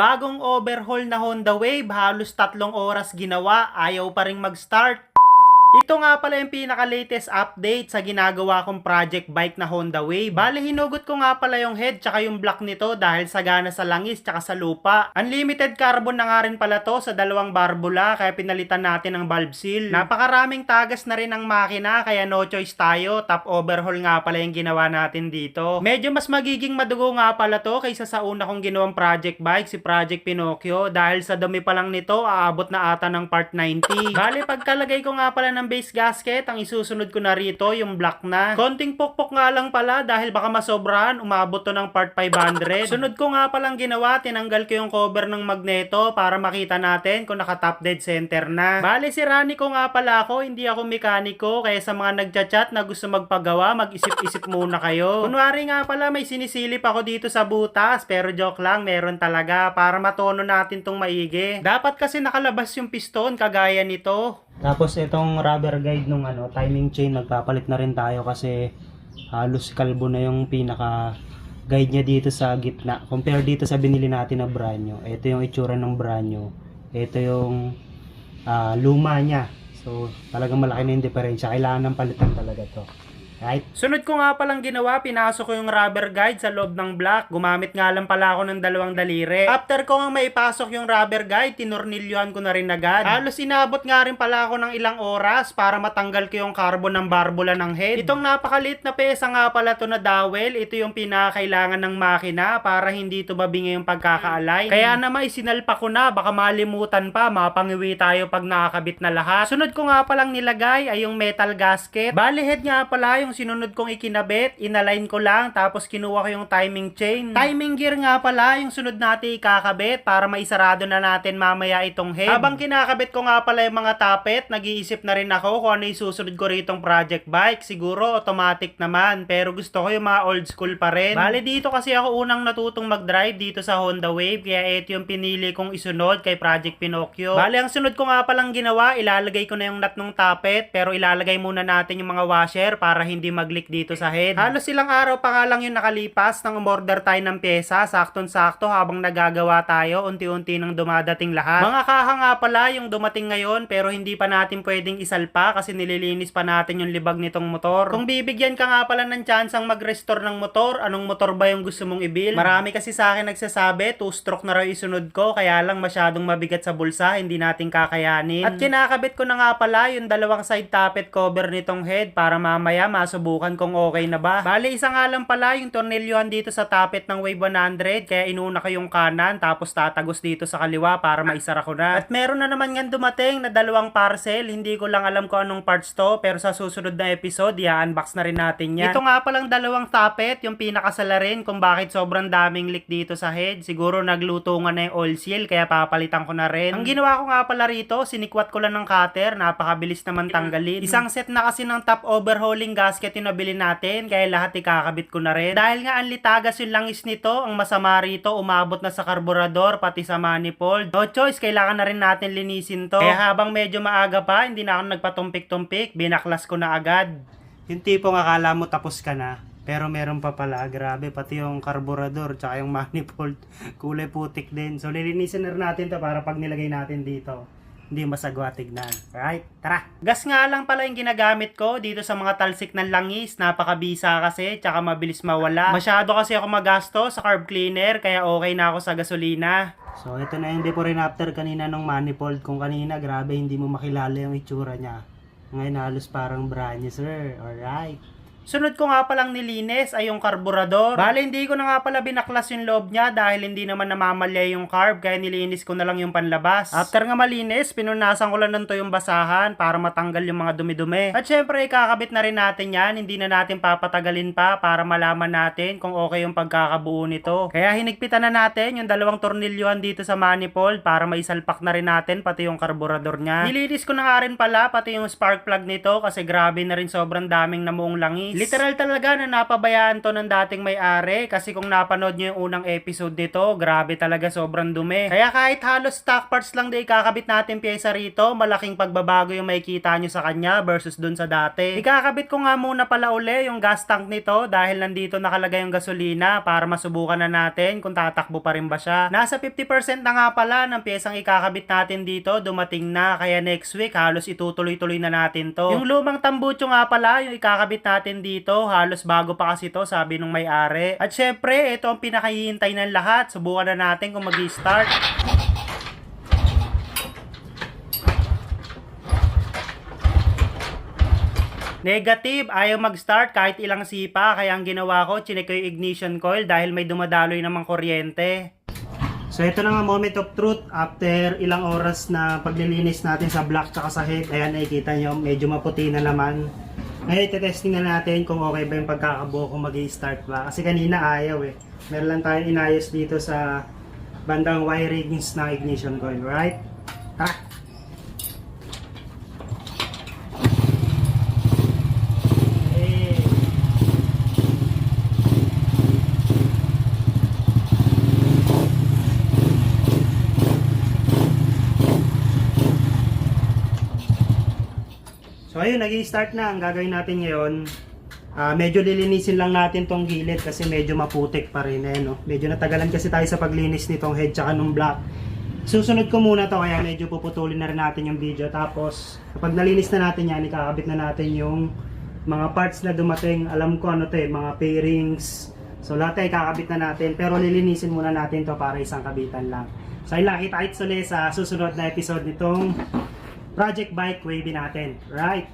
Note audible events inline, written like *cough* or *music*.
Bagong overhaul na Honda Wave, halos tatlong oras ginawa, ayaw pa rin mag-start. Ito nga pala yung pinaka-latest update sa ginagawa kong project bike na Honda Wave. Bale, hinugot ko nga pala yung head tsaka yung block nito dahil sagana sa langis tsaka sa lupa. Unlimited carbon na nga rin pala to sa dalawang barbula kaya pinalitan natin ang valve seal. Napakaraming tagas na rin ang makina kaya no choice tayo. Top overhaul nga pala yung ginawa natin dito. Medyo mas magiging madugo nga pala to kaysa sa una kong ginawang project bike si Project Pinocchio dahil sa dumi pa lang nito aabot na ata ng part 90. Bale, pagkalagay ko nga pala ng base gasket, ang isusunod ko na rito yung black na. Konting pokpok nga lang pala dahil baka masobrahan, umabot to ng part 500. *laughs* Sunod ko nga palang ginawa, tinanggal ko yung cover ng magneto para makita natin kung naka top dead center na. Bale, si Rani ko nga pala ako, hindi ako mekaniko, kaya sa mga nagchat-chat na gusto magpagawa, mag-isip-isip muna kayo. Kunwari nga pala, may sinisilip ako dito sa butas, pero joke lang, meron talaga para matono natin tong maigi. Dapat kasi nakalabas yung piston, kagaya nito. Tapos itong rubber guide nung ano, timing chain magpapalit na rin tayo kasi halos kalbo na yung pinaka guide niya dito sa gitna. Compare dito sa binili natin na brand new. Ito yung itsura ng brand new. Ito yung ah, luma niya. So talagang malaki na yung diferensya. Kailangan ng palitan talaga to. Right? Sunod ko nga palang ginawa, pinasok ko yung rubber guide sa loob ng block. Gumamit nga lang pala ako ng dalawang daliri. After ko nga maipasok yung rubber guide, tinurnilyohan ko na rin agad. Halos inabot nga rin pala ako ng ilang oras para matanggal ko yung carbon ng barbula ng head. Itong napakalit na pesa nga pala to na dowel, ito yung pinakailangan ng makina para hindi ito mabingi yung pagkakaalay. Kaya naman isinalpa ko na, baka malimutan pa, mapangiwi tayo pag nakakabit na lahat. Sunod ko nga palang nilagay ay yung metal gasket. Bali head nga pala yung sinunod kong ikinabit, inalign ko lang, tapos kinuha ko yung timing chain. Timing gear nga pala yung sunod natin ikakabit para maisarado na natin mamaya itong head. Habang kinakabit ko nga pala yung mga tapet, nag-iisip na rin ako kung ano yung susunod ko ritong project bike. Siguro automatic naman, pero gusto ko yung mga old school pa rin. Bale dito kasi ako unang natutong mag-drive dito sa Honda Wave, kaya ito yung pinili kong isunod kay Project Pinocchio. Bale ang sunod ko nga palang ginawa, ilalagay ko na yung nut ng tapet, pero ilalagay muna natin yung mga washer para hindi mag-leak dito sa head. Halos ilang araw pa nga lang yung nakalipas nang umorder tayo ng pyesa, sakton-sakto habang nagagawa tayo, unti-unti nang dumadating lahat. Mga kaha nga pala yung dumating ngayon pero hindi pa natin pwedeng isalpa kasi nililinis pa natin yung libag nitong motor. Kung bibigyan ka nga pala ng chance ang mag-restore ng motor, anong motor ba yung gusto mong i-build? Marami kasi sa akin nagsasabi, two-stroke na raw isunod ko, kaya lang masyadong mabigat sa bulsa, hindi natin kakayanin. At kinakabit ko na nga pala yung dalawang side tappet cover nitong head para mamaya masubukan kung okay na ba. Bale, isa nga lang pala yung tornilyohan dito sa tappet ng Wave 100, kaya inuna ko yung kanan, tapos tatagos dito sa kaliwa para maisara ko na. At meron na naman nga dumating na dalawang parcel, hindi ko lang alam kung anong parts to, pero sa susunod na episode, i-unbox na rin natin yan. Ito nga palang dalawang tappet, yung pinakasala rin kung bakit sobrang daming leak dito sa head. Siguro nagluto nga na yung oil seal, kaya papalitan ko na rin. Ang ginawa ko nga pala rito, sinikwat ko lang ng cutter, napakabilis naman tanggalin. Isang set na kasi ng top overhauling gasket yung nabili natin, kaya lahat ikakabit ko na rin. Dahil nga ang litagas yung langis nito, ang masama rito, umabot na sa karburador, pati sa manifold. No choice, kailangan na rin natin linisin to. Kaya habang medyo maaga pa, hindi na ako nagpatumpik-tumpik, binaklas ko na agad. Yung tipong akala mo tapos ka na, pero meron pa pala, grabe, pati yung karburador, tsaka yung manifold, *laughs* kulay putik din. So, lilinisin na natin to para pag nilagay natin dito, hindi masagwa tignan. Right? Tara! Gas nga lang pala yung ginagamit ko dito sa mga talsik ng langis. Napakabisa kasi, tsaka mabilis mawala. Masyado kasi ako magasto sa carb cleaner, kaya okay na ako sa gasolina. So, ito na yung before and after kanina ng manifold. Kung kanina, grabe, hindi mo makilala yung itsura niya. Ngayon, halos parang brand new, sir. Alright. Sunod ko nga palang nilinis ay yung karburador. Bale, hindi ko na nga pala binaklas yung loob niya dahil hindi naman namamalya yung carb kaya nilinis ko na lang yung panlabas. After nga malinis, pinunasan ko lang ng to yung basahan para matanggal yung mga dumi-dumi. At syempre, ikakabit na rin natin yan. Hindi na natin papatagalin pa para malaman natin kung okay yung pagkakabuo nito. Kaya hinigpitan na natin yung dalawang tornilyohan dito sa manifold para maisalpak na rin natin pati yung karburador niya. Nilinis ko na nga rin pala pati yung spark plug nito kasi grabe na rin sobrang daming namuong langis. Malinis. Literal talaga na napabayaan to ng dating may-ari kasi kung napanood nyo yung unang episode nito, grabe talaga sobrang dumi. Kaya kahit halos stock parts lang din ikakabit natin pyesa rito, malaking pagbabago yung makikita nyo sa kanya versus dun sa dati. Ikakabit ko nga muna pala uli yung gas tank nito dahil nandito nakalagay yung gasolina para masubukan na natin kung tatakbo pa rin ba siya. Nasa 50% na nga pala ng pyesang ikakabit natin dito, dumating na kaya next week halos itutuloy-tuloy na natin to. Yung lumang tambucho nga pala, yung ikakabit natin dito, halos bago pa kasi to, sabi nung may-ari. At syempre, ito ang pinakahihintay ng lahat. Subukan na natin kung mag-start. Negative, ayaw mag-start kahit ilang sipa, kaya ang ginawa ko, chinek ko yung ignition coil dahil may dumadaloy namang kuryente. So ito na nga moment of truth after ilang oras na paglilinis natin sa block tsaka sa head. Ayan nakikita nyo medyo maputi na naman. Ngayon ite-testing na natin kung okay ba yung pagkakabuo kung mag start ba. Kasi kanina ayaw eh. Meron lang tayong inayos dito sa bandang wirings ng ignition coil, right? Tara! So ayun, nag start na. Ang gagawin natin ngayon, ah, medyo lilinisin lang natin tong gilid kasi medyo maputik pa rin eh, no? Medyo natagalan kasi tayo sa paglinis nitong head tsaka nung block. Susunod ko muna to kaya medyo puputulin na rin natin yung video. Tapos, kapag nalinis na natin yan, ikakabit na natin yung mga parts na dumating. Alam ko ano to eh, mga pairings. So lahat ay kakabit na natin. Pero lilinisin muna natin to para isang kabitan lang. So ayun lang, kita-kits sa susunod na episode nitong Project Bike Wavy natin. Right?